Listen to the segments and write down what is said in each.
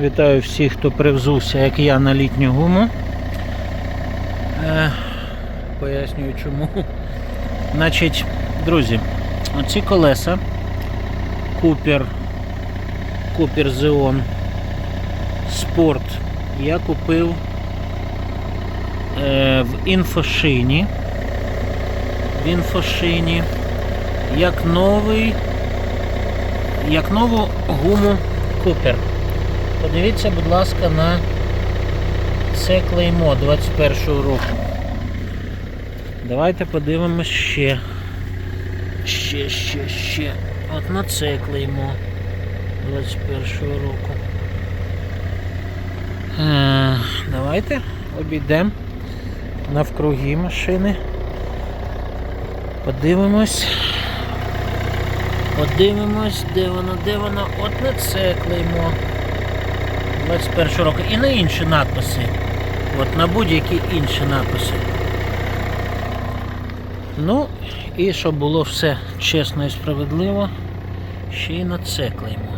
Вітаю всіх, хто привзувся, як я, на літню гуму. Е, пояснюю чому. Значить, друзі, оці колеса Купер Купер Xeon Sport я купив е, в інфошині. В інфошині як новий як нову гуму Купер. Подивіться, будь ласка, на це клеймо 21-го року. Давайте подивимось ще. Ще, ще, ще. От на це клеймо 21-го року. Е, давайте обійдемо навкруги машини. Подивимось. Подивимось, де воно, де воно. От на це клеймо. 21 року. І на інші надписи. От на будь-які інші надписи. Ну, і щоб було все чесно і справедливо, ще й на це клеймо.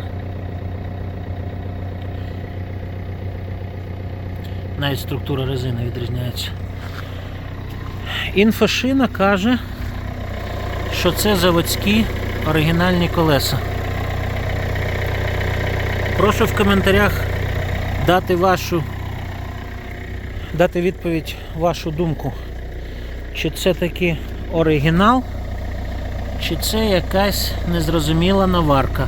Навіть структура резини відрізняється. Інфошина каже, що це заводські оригінальні колеса. Прошу в коментарях дати вашу дати відповідь вашу думку. Чи це таки оригінал, чи це якась незрозуміла наварка.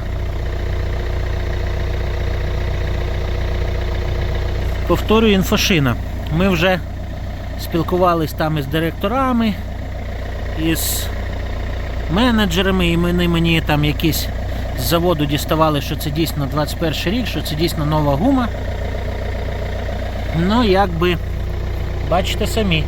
Повторюю інфошина. Ми вже спілкувались там із директорами, із менеджерами, і вони мені там якісь з заводу діставали, що це дійсно 21 рік, що це дійсно нова гума. Ну, якби, бачите самі.